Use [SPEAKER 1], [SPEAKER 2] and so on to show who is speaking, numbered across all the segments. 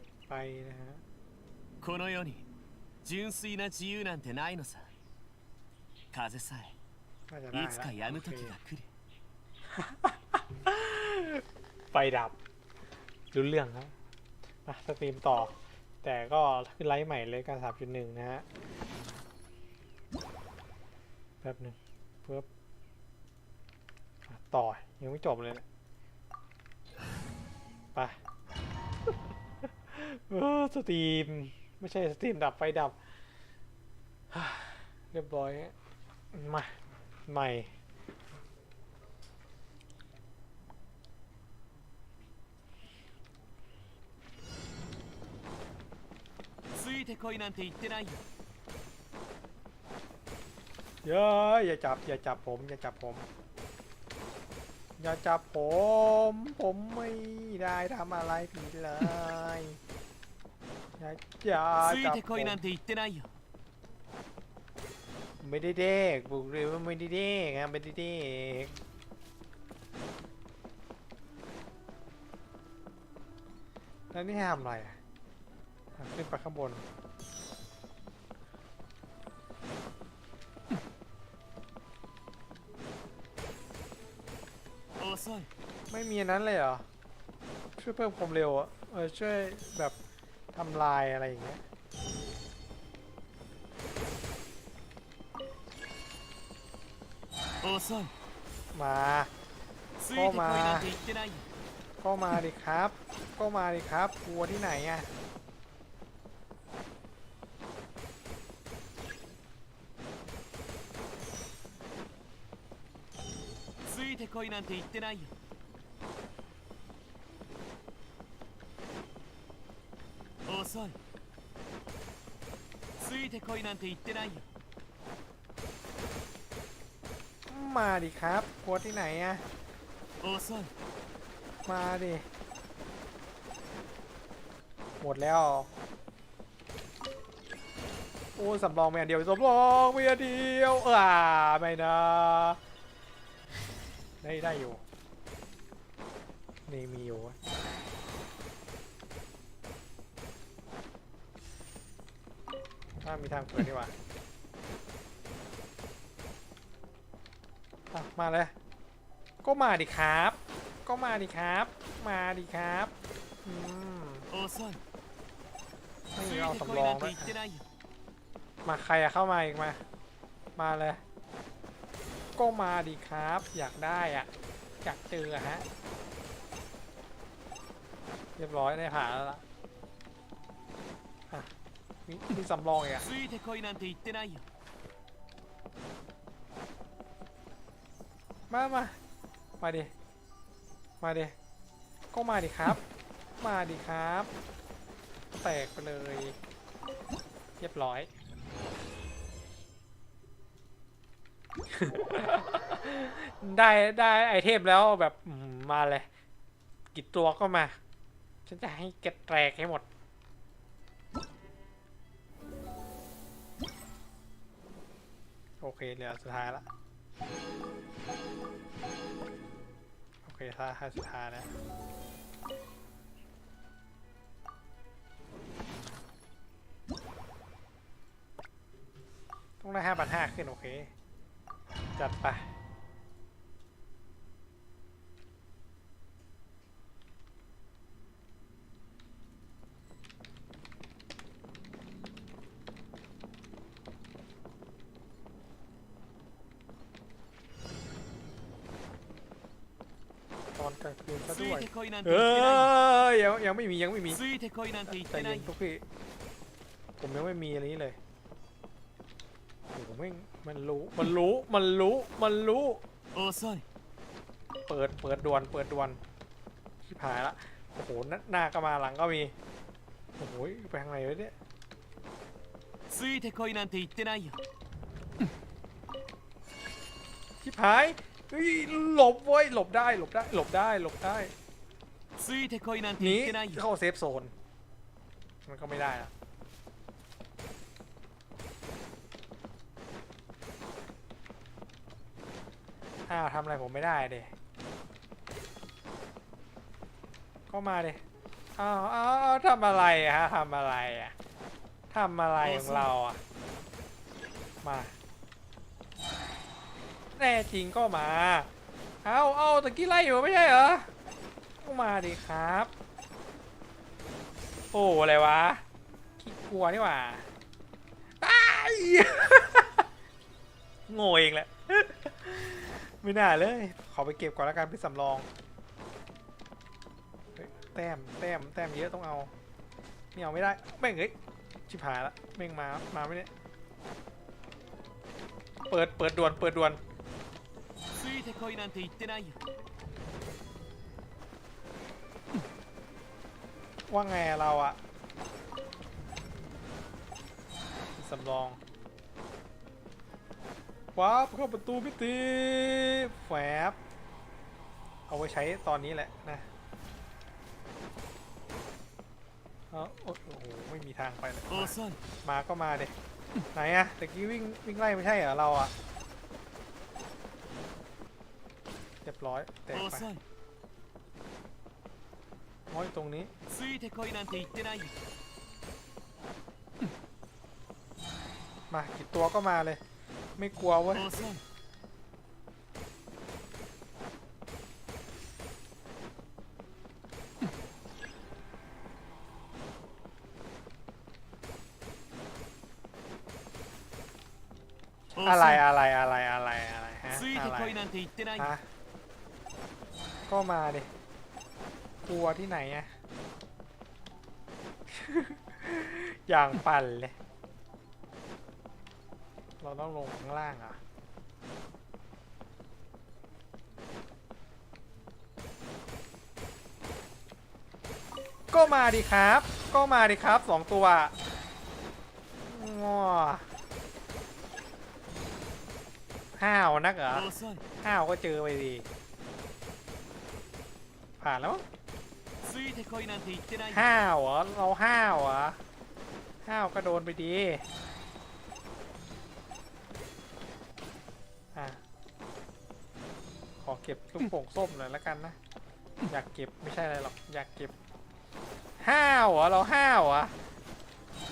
[SPEAKER 1] จไปนะฮะ
[SPEAKER 2] この世に純粋な自由なんてないのさ風さ
[SPEAKER 1] น่าจะ
[SPEAKER 2] え
[SPEAKER 1] ได้
[SPEAKER 2] いつかやむ
[SPEAKER 1] โอ
[SPEAKER 2] 時
[SPEAKER 1] เค
[SPEAKER 2] が来る
[SPEAKER 1] ไฟดับรู้เรื่องครับมาสตรีมต่อ แต่ก็ขึ้นไลฟ์ใหม่เลยการสามจุดหนึ่งนะฮะแป๊บหนึ่งเพิ่มอ่ะต่อ ยังไม่จบเลยเนะไป เออ สตรีม ไม่ใช่สตรีมดับไฟดับ เรียบร้อย มา ใหม่
[SPEAKER 2] ついてこいなんて言ってないよ
[SPEAKER 1] เยอะอย่าจับ อย่าจับผม อย่าจับผม อย่าจับผม ผมไม่ได้ทำอะไรผิดเลย อย่าอย่า
[SPEAKER 2] つい
[SPEAKER 1] จับ
[SPEAKER 2] て
[SPEAKER 1] ผ
[SPEAKER 2] こい
[SPEAKER 1] ม
[SPEAKER 2] なんて言ってないよ
[SPEAKER 1] ไม่ได้เด็กบุกเรียนว่าไม่ได้เด็กอะไม่ได้เด็กแล้วนี่ให้ทำอะไรอ่ะอ่ะขึ้นไปข้างบน
[SPEAKER 2] 遅い
[SPEAKER 1] ไม่มีอันนั้นเลยเหรอ ช่วยเพิ่มความเร็วอะเออช่วยแบบท ำลายอะไรอย่างเงี้ย
[SPEAKER 2] 遅い
[SPEAKER 1] มา
[SPEAKER 2] ついてこいなんて言ってないよ
[SPEAKER 1] ก็มาดิครับ ก็มาดิครับกลัวที่ไหนอะ
[SPEAKER 2] ついてこいなんて言ってないよ 遅いついてこいなんて言ってないよ
[SPEAKER 1] มาดิครับกลัวที่ไหนอะ
[SPEAKER 2] 遅い
[SPEAKER 1] มาดิ หมดแล้ว โอ้ยสำรองไม่อันเดียวสำรองไม่อันเดียวเออไม่นะ ได้ได้อยู่ นี่มีอยู่ ถ้ามีทางเปิดดีกว่าอ่ะมาเลย ก็มาดิครับ ก็มาดิครับ มาดิครับอืม
[SPEAKER 2] 遅い
[SPEAKER 1] ไม่
[SPEAKER 2] つ
[SPEAKER 1] มี
[SPEAKER 2] い
[SPEAKER 1] เอา
[SPEAKER 2] てこい
[SPEAKER 1] สำรอ
[SPEAKER 2] なんて
[SPEAKER 1] งด้วย
[SPEAKER 2] 言ってないよ
[SPEAKER 1] มาใครอะเข้ามาอีกมา มาเลย ก็มาดิครับ อยากได้อะอยากเจออะฮะ เรียบร้อยได้ผ่านแล้วล่ะอ่ะ มีมีสำรองอีกอะ
[SPEAKER 2] ついてこいなんて言ってないよ
[SPEAKER 1] มามา มาดิ มาดิ ก็มาดิครับ มาดิครับ แตกไปเลย เรียบร้อย ได้ได้ไอเทมแล้วแบบอื้อหือมาเลย กี่ตัวก็มา ฉันจะให้แกแตกให้หมด โอเคเหลือสุดท้ายละ โอเคถ้าให้สุดท้ายนะต้องได้ห้าพันห้าขึ้น โอเค จัดไป
[SPEAKER 2] なんて
[SPEAKER 1] เอ
[SPEAKER 2] 言ってない
[SPEAKER 1] อยังยังไม่มียังไม่มี
[SPEAKER 2] よついてこいなんて言っ
[SPEAKER 1] แต่
[SPEAKER 2] てな
[SPEAKER 1] ยั
[SPEAKER 2] い
[SPEAKER 1] ง
[SPEAKER 2] よ
[SPEAKER 1] ทุกพี่ผมยังไม่มีอันนี้เลยโอ้โหไม่งมันรู้ มันรู้ มันรู้ มันรู้
[SPEAKER 2] 遅い
[SPEAKER 1] เปิด เปิดด่วน เปิดด่วนชิบหายละ โอ้โหหน้าหน้าก็มาหลังก็มี โอ้โหไปทางไหนวะเนี่ย
[SPEAKER 2] ついてこいなんて言ってないよ
[SPEAKER 1] ชิบหายเฮ้ยหลบเว้ย หลบได้ หลบได้ หลบได้ หลบได้
[SPEAKER 2] ついてこいなんて
[SPEAKER 1] หนี
[SPEAKER 2] 言ってないよ
[SPEAKER 1] เข้าเซฟโซน มันก็ไม่ได้ละอ้าวทำอะไรผมไม่ได้เดก็มาเด อ้าวอ้าวอ้าวทำอะไรอะฮะทำอะไรอะทำอะไรของเราอะมา แน่จริงก็มา เอาเอาตะกี้ไล่อยู่ไม่ใช่เหรอก็ มาดิครับ โอ้อะไรวะขี้กลัวนี่หว่าอ้ายโง่เองแหละไม่น่าเลย ขอไปเก็บก่อนแล้วกันเป็นสำรองแต้มแต้มแต้มเยอะต้องเอาไม่เอาไม่ได้แม่งเฮ้ยชิบหายละแม่งมามาไม่เนี่ยเปิดเปิดด่วนเปิดด่วน ว่าไงเราอะสำรองว้าเข้าประตูพิตีแฝบเอาไว้ใช้ตอนนี้แหละนะเออโอ้โหไม่มีทางไปเลยมาก็มาเด็กไหนอะตะกี้วิ่งวิ่งไล่ไม่ใช่เหรอเราอะเรียบร้อยแตกไป ตรงนี้
[SPEAKER 2] ついてこいなんて言ってないよ
[SPEAKER 1] มากี่ตัวก็มาเลย ไม่กลัวเว้ย
[SPEAKER 2] 遅い
[SPEAKER 1] อะไรอะไรอะไรอะไรอะไรฮะ
[SPEAKER 2] つい
[SPEAKER 1] อะ
[SPEAKER 2] て
[SPEAKER 1] ไร
[SPEAKER 2] こいなんて言ってないよ
[SPEAKER 1] ฮะก็มาดิ กลัวที่ไหนอะอย่างปั่นเลย เราต้องลงข้างล่างอะก็มาดิครับ ก็มาดิครับสองตัวง้อห้าวนักเหรอ
[SPEAKER 2] 遅い
[SPEAKER 1] ห้าวก็เจอไปดี ผ่านแล้ว ห้าวเหรอเราห้าวเหรอห้าวก็โดนไปดีอะขอเก็บลูกโป่งส้มหน่อยแล้วกันนะ อยากเก็บไม่ใช่อะไรหรอกอยากเก็บห้าวเหรอเราห้าวเหรอ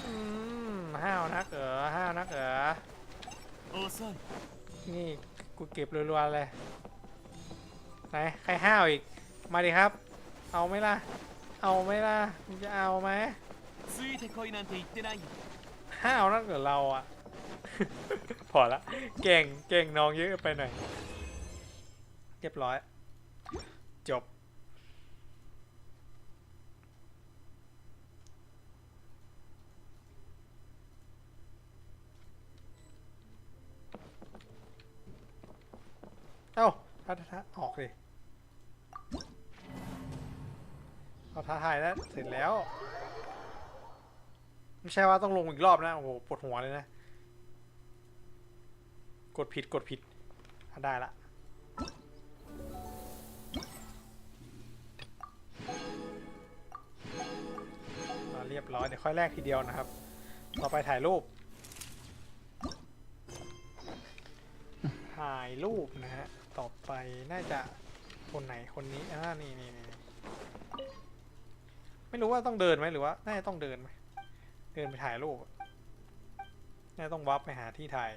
[SPEAKER 1] อืมห้าวนักเหรอห้าวนักเหรอนี่กูเก็บรัวๆเลยไหนใครห้าวอีกมาดิครับ เอาไหมล่ะ เอาไหมล่ะมึงจะเอาไหม
[SPEAKER 2] ついてこいなんて言ってないよ
[SPEAKER 1] ห้าวนั่นเกิดเราอ่ะ พอละ เก่ง เก่งน้องเยอะไปหน่อย เรียบร้อย จบ เอ้าท้าท้าออกเลย เอาท้าทายแล้วเสร็จแล้ว ไม่ใช่ว่าต้องลงอีกรอบนะ โอ้โหปวดหัวเลยนะ กดผิดกดผิดได้ละเรียบร้อย เดี๋ยวค่อยแรกทีเดียวนะครับ ต่อไปถ่ายรูป ถ่ายรูปนะฮะ ต่อไปน่าจะคนไหนคนนี้ อ่า นี่นี่นี่ ไม่รู้ว่าต้องเดินไหมหรือว่าน่าจะต้องเดินไหมเดินไปถ่ายรูปน่าจะต้องวับไปหาที่ถ่าย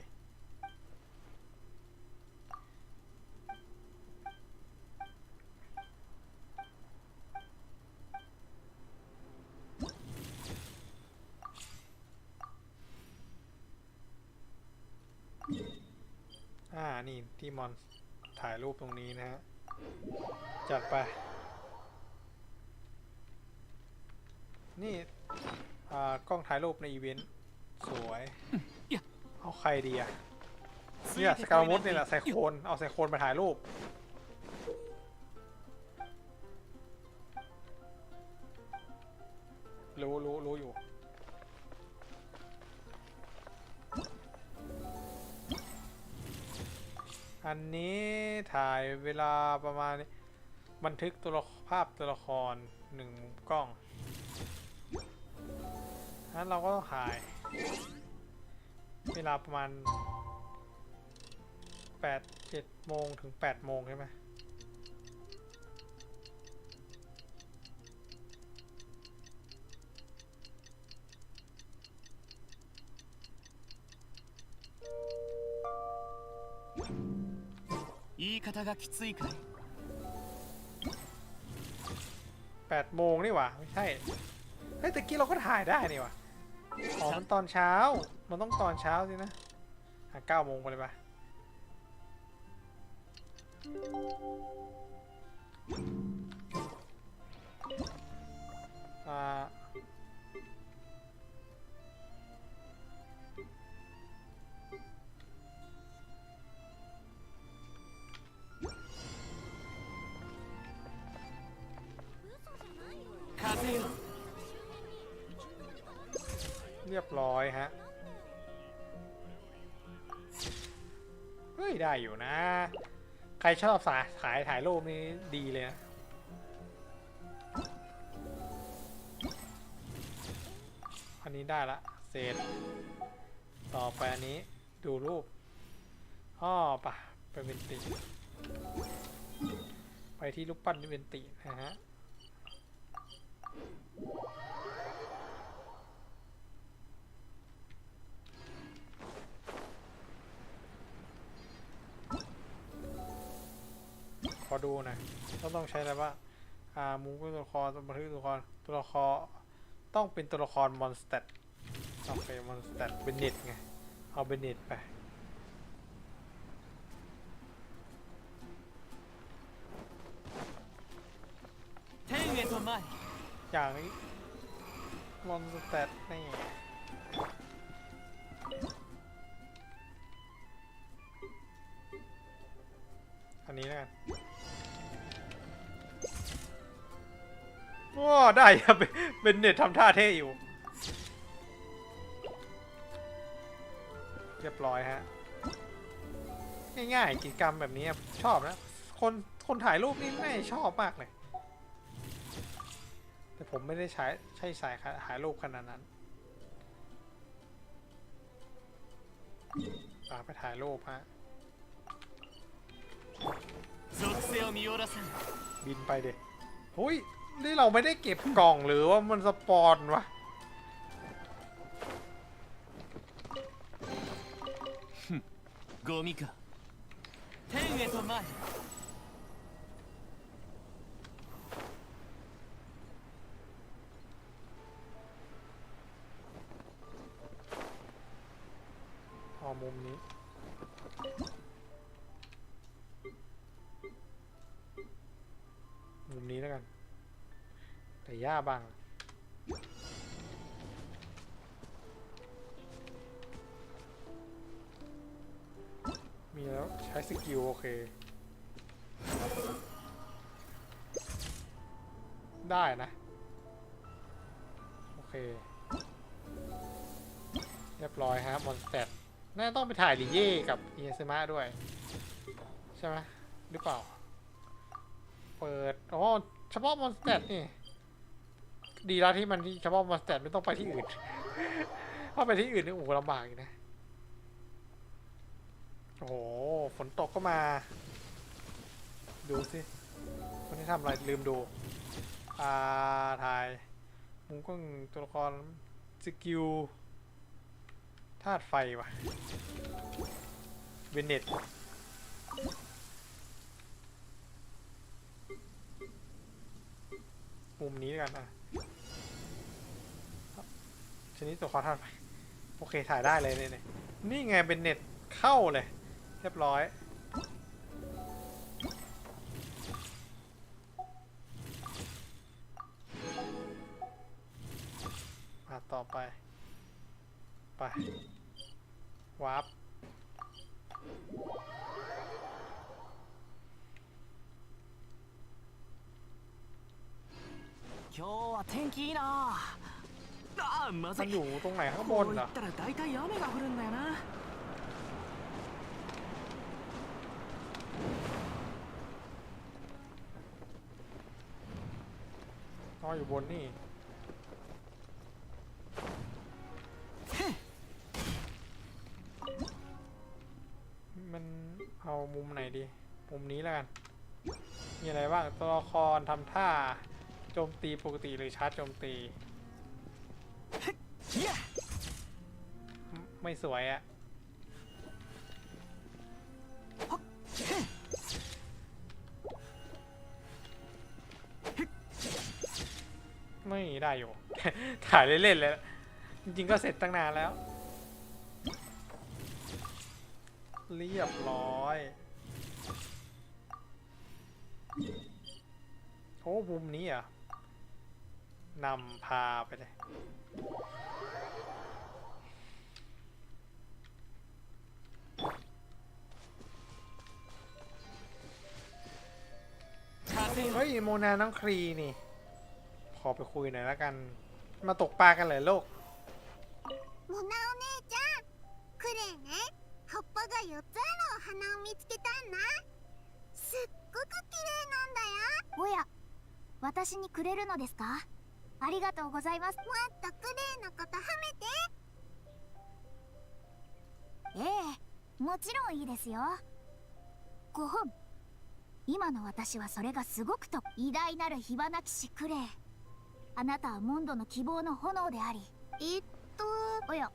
[SPEAKER 1] อ่า นี่ ที่มอนถ่ายรูปตรงนี้นะฮะ จัดไป นี่กล้องถ่ายรูปในอีเวนต์ สวย เอาใครดีอะเนี่ยสกา
[SPEAKER 2] ว
[SPEAKER 1] มุ
[SPEAKER 2] ส
[SPEAKER 1] เนี่ยแหละใส่โคนเอาใส่โคนมาถ่ายรูป รู้รู้รู้อยู่อันนี้ถ่ายเวลาประมาณบันทึกตัวภาพตัวละครหนึ่งกล้อง นั้นเราก็ต้องขาย เวลาประมาณแปดเจ็ดโมงถึงแปดโมงใช่ไหม
[SPEAKER 2] 言い方がきつい
[SPEAKER 1] แปดโมงนี่หว่าไม่ใช่ เฮ้ยตะกี้เราก็ถ่ายได้นี่หว่า อ๋อมันตอนเช้า มันต้องตอนเช้าสินะอะเก้าโมงไปเลยปะอ่า เรียบร้อยฮะ เฮ้ย ได้อยู่นะ ใครชอบสายถ่ายถ่ายรูปนี้ดีเลยนะอันนี้ได้ละ เสร็จ ต่อไปอันนี้ดูรูปอ้อปะไปเวนติ ไปที่รูปปั้นเวนตินะฮะ อดูนะต้องต้องใช้อะไรบ้าอ่ามูฟตัวละครบันทึกตัวละครตัวละครต้องเป็นตัวละครมอนสเตตโอเคมอนสเตตเบนเน็ตไงเอาเบนเน็ตไปอย่างนี้มอนสเตตนี่อันนี้แล้วกัน ว้าได้ครับเป็นเน็ตทำท่าเท่อยู่ เรียบร้อยฮะ ง่ายๆกิจกรรมแบบนี้ชอบนะ คนคนถ่ายรูปนี่แม่ชอบมากเลย แต่ผมไม่ได้ใช้ใช้สายถ่ายรูปขนาดนั้นตาไปถ่ายรูปฮะบินไปเด็กหุย นี่เราไม่ได้เก็บกล่องหรือว่ามันสปอนวะ
[SPEAKER 2] ゴミか天へと前
[SPEAKER 1] เอามุ หญ้าบัง มีแล้วใช้สกิลโอเค ได้นะ โอเค เรียบร้อยฮะมอนสเตตน่าจะต้องไปถ่ายลิเย่กับเอียซึมะด้วย ใช่ไหมหรือเปล่า เปิด อ๋อ เฉพาะมอนสเตตนี่ ดีแล้วที่มันเฉพาะมอนสเตตไม่ต้องไปที่อื่น ถ้าไปที่อื่นนี่โอ้ลำบากอีกนะ โอ้โห ฝนตกก็มา ดูสิคนที่ทำอะไรลืมดู อ่า ถ่ายมุมกล้องตัวละครสกิลธาตุไฟว่ะเวเน็ตมุมนี้กันอะ นิดตัวละครธาตุไฟ โอเค ถ่ายได้เลยเนี่ยเนี่ยนี่ไงเป็นเน็ตเข้าเลย เรียบร้อย มาต่อไป ไป วาร์ป
[SPEAKER 2] 今日は天気いいな ああまず
[SPEAKER 1] มัน
[SPEAKER 2] い
[SPEAKER 1] อยู่ตรงไหนข้างบ
[SPEAKER 2] こ
[SPEAKER 1] น
[SPEAKER 2] う
[SPEAKER 1] เหร
[SPEAKER 2] 行
[SPEAKER 1] อ
[SPEAKER 2] ったら大体雨が降るんだよな
[SPEAKER 1] อ๋ออยู่บนนี่ มันเอามุมไหนดี มุมนี้แล้วกัน มีอะไรบ้าง ตัวละครทำท่า โจมตีปกติหรือชาร์จโจมตี ไม่สวยอะไม่ได้อยู่ ถ่ายเล่นๆเลย จริงๆก็เสร็จตั้งนานแล้ว เรียบร้อย โอ้มุมนี้อะนำพาไปเลย เฮ้ย โมนาน้องครีนี่ ขอไปคุยหน่อยแล้วกัน มาตกปลากันเลยโลก
[SPEAKER 3] モナお姉ちゃんクレイね葉っぱが4つあるお花を見つけたんだすっごく綺麗なんだよおや私にくれるのですかありがとうございますもっとクレイのこと褒めてええもちろんいいですよ5本 今の私はそれがすごくと偉大なる火花騎士クレイ。あなたはモンドの希望の炎であり。えっとおや。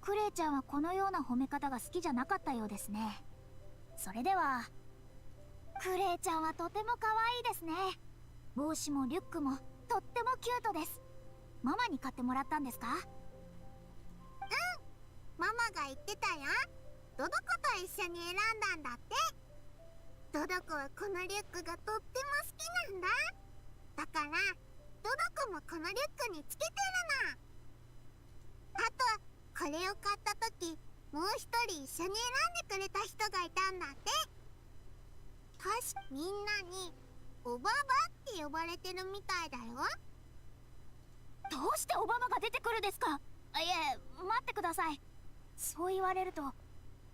[SPEAKER 3] クレイちゃんはこのような褒め方が好きじゃなかったようですね。それではクレイちゃんはとても可愛いですね。帽子もリュックもとってもキュートです。ママに買ってもらったんですか？うん。ママが言ってたよ。ドドコと一緒に選んだんだってドドコはこのリュックがとっても好きなんだ。だからドドコもこのリュックにつけてるの。あとこれを買った時もう一人一緒に選んでくれた人がいたんだって。確かみんなにおばばって呼ばれてるみたいだよ。どうしてオバマが出てくるですか？いえ待ってください。そう言われると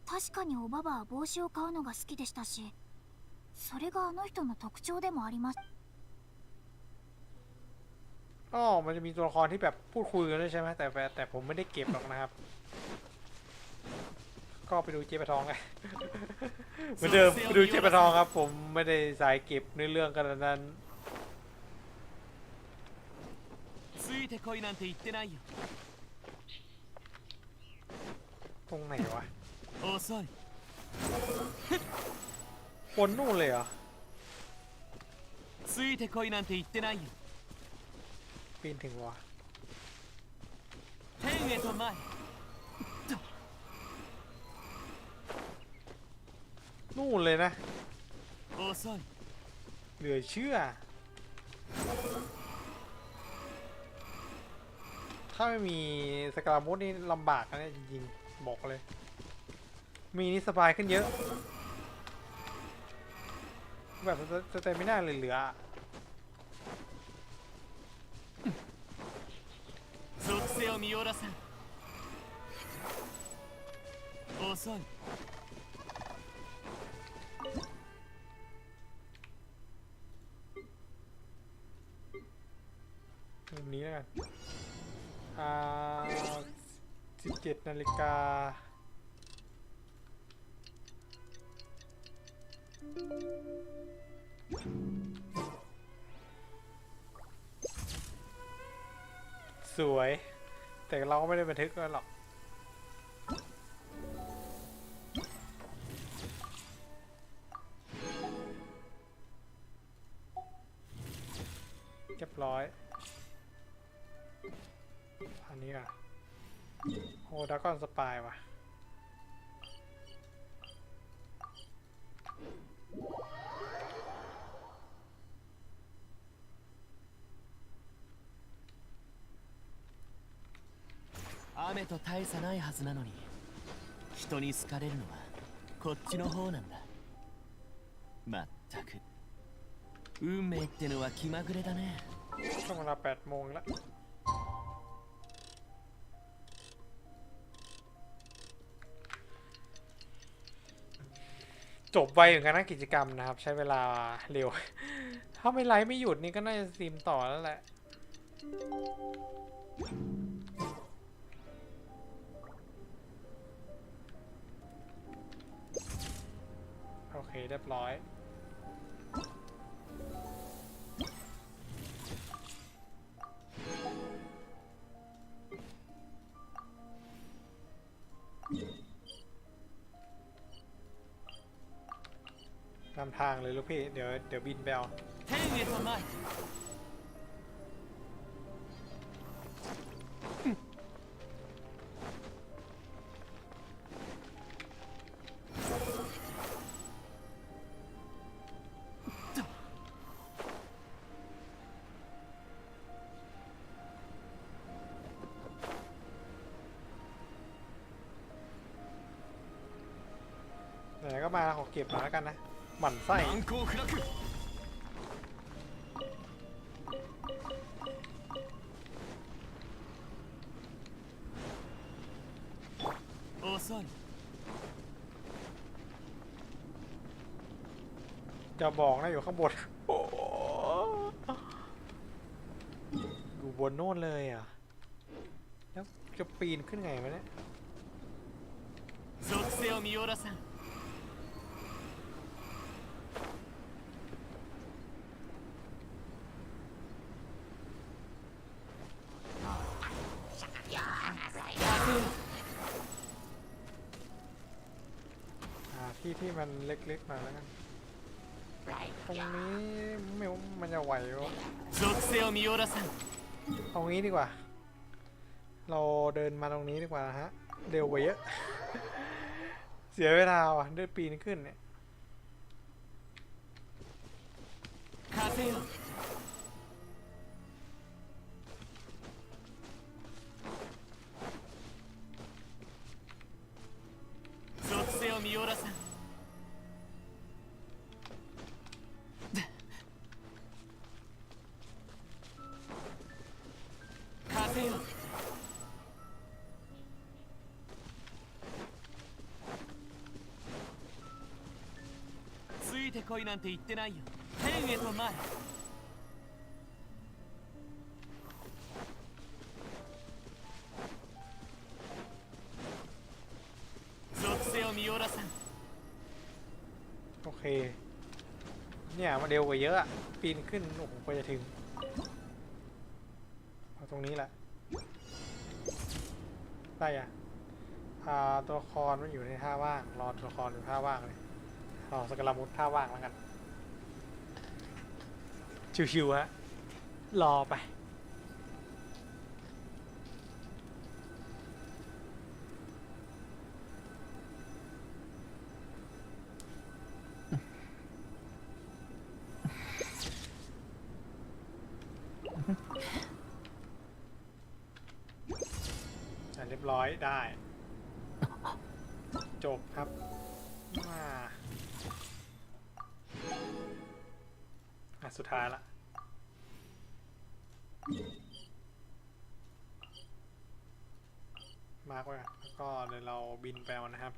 [SPEAKER 3] 確かにおばばは帽子を買うのが好きでしたしそれがあの人の特徴でもあります
[SPEAKER 1] อ๋อ มันจะมีตัวละครที่แบบพูดคุยกันด้วยใช่ไหมแต่แต่แต่ผมไม่ได้เก็บหรอกนะครับ ก็ไปดูเจ๊ปะทองไง เหมือนเดิมไปดูเจ๊ปะทองครับ ผมไม่ได้สายเก็บในเรื่องขนาดนั้น
[SPEAKER 2] ついてこいなんて言ってないよ
[SPEAKER 1] ตรงไหนวะ
[SPEAKER 2] 遅い
[SPEAKER 1] บนนู่นเลยเหรอ
[SPEAKER 2] ついてこいなんて言ってないよ
[SPEAKER 1] ปีนถึงวะ
[SPEAKER 2] 天へと前
[SPEAKER 1] นู่นเลยนะ
[SPEAKER 2] 遅い
[SPEAKER 1] เหลือเชื่อ ถ้าไม่มีสกรามุดนี่ลำบากนะเนี่ยจริงๆ บอกเลย มีนี่สบายขึ้นเยอะ แบบสเตมิน่าเหลือๆอะ
[SPEAKER 2] 属性を見下ろさん遅い
[SPEAKER 1] มุมนี้แล้วกัน อ่าสิบเจ็ดนาฬิกา สวย แต่เราก็ไม่ได้บันทึกไว้หรอก เรียบร้อยอันนี้อะโอ้ดากอนสปายว่ะ
[SPEAKER 2] 雨と大差ないはずなのに人に好かれるのはこっちの方なんだ。まったく。運命ってのは気まぐれだね。
[SPEAKER 1] จบไวเหมือนกันนะกิจกรรมนะครับ ใช้เวลาเร็ว ถ้าไม่ไลฟ์ไม่หยุดนี่ก็น่าจะซีมต่อแล้วแหละโอเคเรียบร้อย ทางเลยลูกพี่ เดี๋ยวเดี๋ยวบินไปเอาไหนก็มาขอเก็บมาแล้วกันนะ มันไส้จะบอกนะอยู่ข้างบนอยู่บนโน่นเลยอะ แล้วจะปีนขึ้นไงวะเนี่ย เล็กๆมาแล้วกัน ตรงนี้ไม่รู้มันจะไหววะ
[SPEAKER 2] 属性を見下ろさん
[SPEAKER 1] เอางี้ดีกว่า เราเดินมาตรงนี้ดีกว่านะฮะ เร็วกว่าเยอะ เสียเวลาว่ะเดินปีนขึ้นเนี่ย
[SPEAKER 2] 風よ ついてこいなんて言ってないよ天へと参る属性を見下ろさん
[SPEAKER 1] โอเค เนี่ยมันเร็วกว่าเยอะอะปีนขึ้น โอ้โหกว่าจะถึง เอาตรงนี้แหละ ได้อะอ่าตัวละครมันอยู่ในท่าว่าง รอตัวละครอยู่ท่าว่างเลย รอสกลามุดท่าว่างแล้วกัน ชิวๆฮะ รอไป เรียบร้อยได้ บินไปเอานะครับ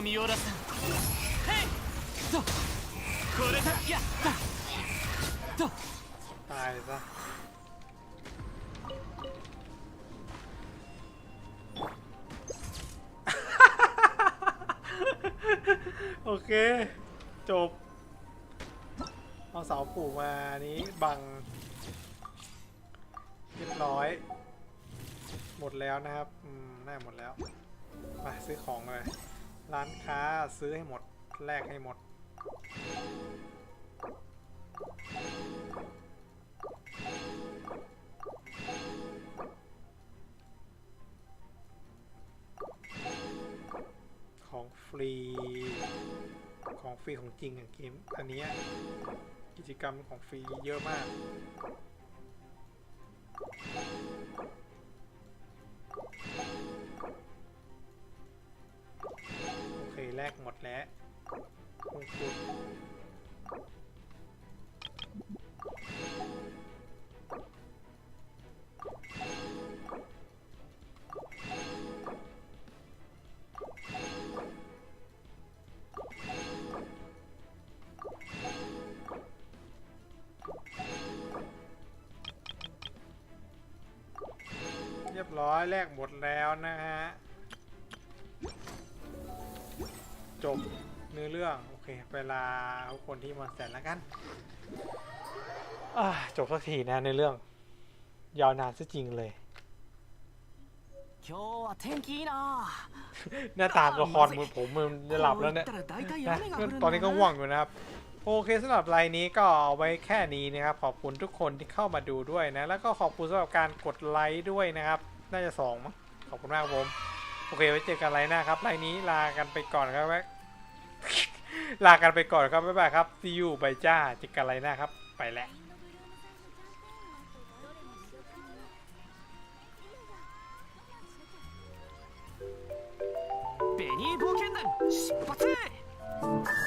[SPEAKER 2] 属性を見下ろさ
[SPEAKER 1] ซื้อให้หมด แลกให้หมด ของฟรี ของฟรีของจริงอย่างเกม อันนี้กิจกรรมของฟรีเยอะมาก และมงกุเรียบร้อยแลกหมดแล้วนะฮะ จบเนื้อเรื่อง โอเค เวลาทุกคนที่มอนสเตอร์แล้วกันจบสักทีนะในเรื่อง ยาวนานซะจริงเลยหน้าตาละครมือผมมือจะหลับแล้วเนี่ยนะตอนนี้ก็ว่วงอยู่นะครับ โอเคสำหรับไลน์นี้ก็เอาไว้แค่นี้นะครับ ขอบคุณทุกคนที่เข้ามาดูด้วยนะ แล้วก็ขอบคุณสำหรับการกดไลค์ด้วยนะครับ น่าจะสองมั้งขอบคุณมากผม โอเคไว้เจอกันไลน์หน้าครับไลน์นี้ลากันไปก่อนครับแวะ ลากันไปก่อนครับบ๊ายบายครับ see you บายจ้าเจอกันไลน์หน้าครับ ไปแล้ว
[SPEAKER 2] ベニー冒険団出発